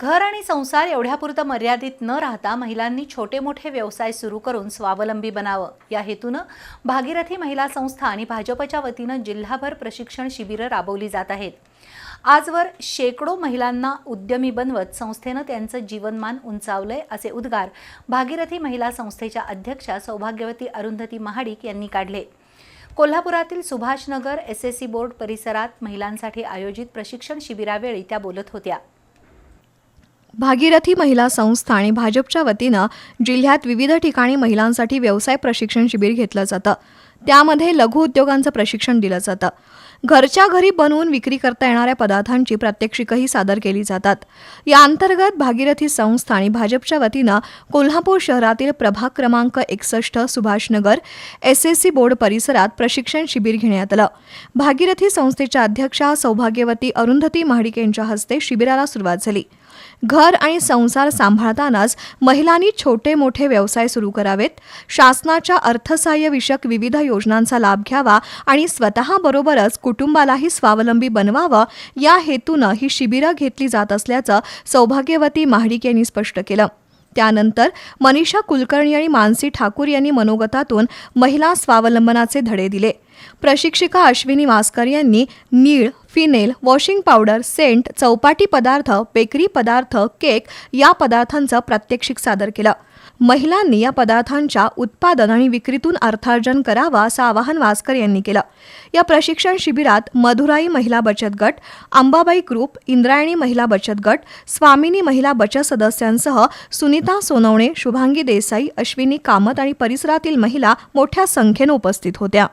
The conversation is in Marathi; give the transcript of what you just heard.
घर आणि संसार एवढ्यापुरतं मर्यादित न राहता महिलांनी छोटे मोठे व्यवसाय सुरू करून स्वावलंबी बनावं. या हेतूनं भागीरथी महिला संस्था आणि भाजपच्या वतीनं जिल्हाभर प्रशिक्षण शिबिरं राबवली जात आहेत. आजवर शेकडो महिलांना उद्यमी बनवत संस्थेनं त्यांचं जीवनमान उंचावलंय असे उद्गार भागीरथी महिला संस्थेच्या अध्यक्षा सौभाग्यवती अरुंधती महाडिक यांनी काढले. कोल्हापुरातील Subhashnagar S S C board परिसरात महिलांसाठी आयोजित प्रशिक्षण शिबिरावेळी त्या बोलत होत्या. भागीरथी महिला संस्था आणि भाजपच्या वतीनं जिल्ह्यात विविध ठिकाणी महिलांसाठी व्यवसाय प्रशिक्षण शिबिर घेतलं जातं. त्यामध्ये लघु उद्योगांचं प्रशिक्षण दिलं जातं. घरच्या घरी बनवून विक्री करता येणाऱ्या पदार्थांची प्रात्यक्षिकही सादर केली जातात. या अंतर्गत भागीरथी संस्था आणि भाजपच्या वतीनं कोल्हापूर शहरातील प्रभाग क्रमांक एकसष्ट Subhashnagar S S C board परिसरात प्रशिक्षण शिबिर घेण्यात आलं. भागीरथी संस्थेच्या अध्यक्षा सौभाग्यवती अरुंधती महाडिक यांच्या हस्ते शिबिराला सुरुवात झाली. घर आणि संसार सांभाळतानाच महिलांनी छोटे मोठे व्यवसाय सुरू करावेत. शासनाच्या अर्थसहाय्यविषयक विविध योजनांचा लाभ घ्यावा आणि स्वतःबरोबरच कुटुंबालाही स्वावलंबी बनवावं या हेतूनं ही शिबिरं घेतली जात असल्याचं सौभाग्यवती महाडिक यांनी स्पष्ट केलं. त्यानंतर मनीषा कुलकर्णी आणि मानसी ठाकूर यांनी मनोगतातून महिला स्वावलंबनाचे धडे दिले. प्रशिक्षिका अश्विनी वास्कर यांनी नीळ फिनेल वॉशिंग पावडर सेंट चौपाटी पदार्थ बेकरी पदार्थ केक या पदार्थांचं प्रात्यक्षिक सादर केलं. महिलांनी या पदार्थांच्या उत्पादन आणि विक्रीतून अर्थार्जन करावा असं आवाहन वास्कर यांनी केलं. या प्रशिक्षण शिबिरात मधुराई महिला बचत गट अंबाबाई ग्रुप इंद्रायणी महिला बचत गट स्वामिनी महिला बचत सदस्यांसह सुनीता सोनवणे शुभांगी देसाई अश्विनी कामत आणि परिसरातील महिला मोठ्या संख्येनं उपस्थित होत्या.